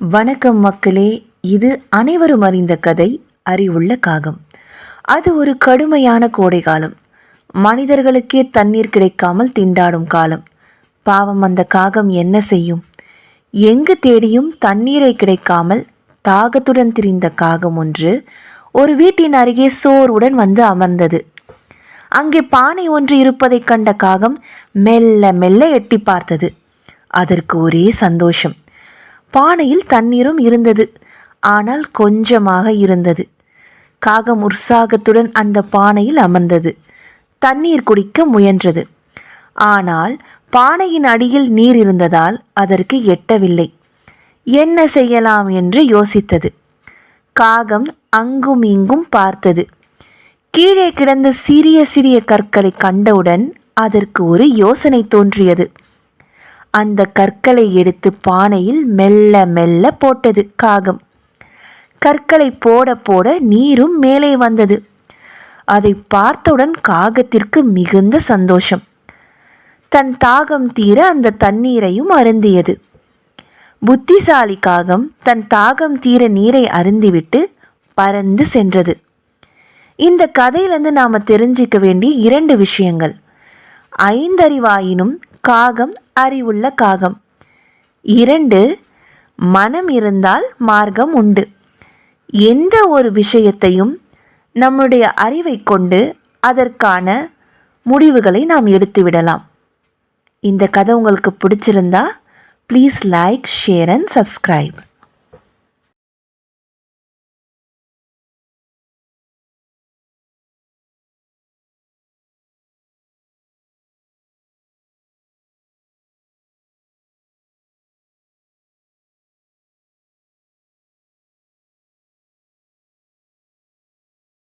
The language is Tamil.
வணக்கம் மக்களே இது அனைவரும் அறிந்த கதை அறிவுள்ள காகம். அது ஒரு கடுமையான கோடை காலம். மனிதர்களுக்கே தண்ணீர் கிடைக்காமல் திண்டாடும் காலம். பாவம் அந்த காகம் என்ன செய்யும்? எங்கு தேடியும் தண்ணீரை கிடைக்காமல் தாகத்துடன் திரிந்த காகம் ஒன்று ஒரு வீட்டின் அருகே சோர்வுடன் வந்து அமர்ந்தது. அங்கே பானை ஒன்று இருப்பதைக் கண்ட காகம் மெல்ல மெல்ல எட்டி பார்த்தது. அதற்கு ஒரே சந்தோஷம். பானையில் தண்ணீரும் இருந்தது. ஆனால் கொஞ்சமாக இருந்தது. காகம் உற்சாகத்துடன் அந்த பானையில் அமர்ந்தது. தண்ணீர் குடிக்க முயன்றது. ஆனால் பானையின் அடியில் நீர் இருந்ததால் அதற்கு எட்டவில்லை. என்ன செய்யலாம் என்று யோசித்தது. காகம் அங்கும் இங்கும் பார்த்தது. கீழே கிடந்த சிறிய சிறிய கற்களை கண்டவுடன் அதற்கு ஒரு யோசனை தோன்றியது. அந்த கற்களை எடுத்து பானையில் மெல்ல மெல்ல போட்டது காகம். கற்களை போட போட நீரும் மேலே வந்தது. அதை பார்த்தவுடன் காகத்திற்கு மிகுந்த சந்தோஷம். தன் தாகம் தீர அந்த தண்ணீரையும் அருந்தியது. புத்திசாலி காகம் தன் தாகம் தீர நீரை அருந்திவிட்டு பறந்து சென்றது. இந்த கதையிலேருந்து நாம் தெரிஞ்சிக்க வேண்டிய இரண்டு விஷயங்கள். ஐந்தறிவாயினும் காகம் அறிவுள்ள காகம். இரண்டு மனம் இருந்தால் மார்க்கம் உண்டு. எந்த ஒரு விஷயத்தையும் நம்முடைய அறிவை கொண்டு அதற்கான முடிவுகளை நாம் எடுத்து விடலாம். இந்த கதை உங்களுக்கு பிடிச்சிருந்தா please like share and subscribe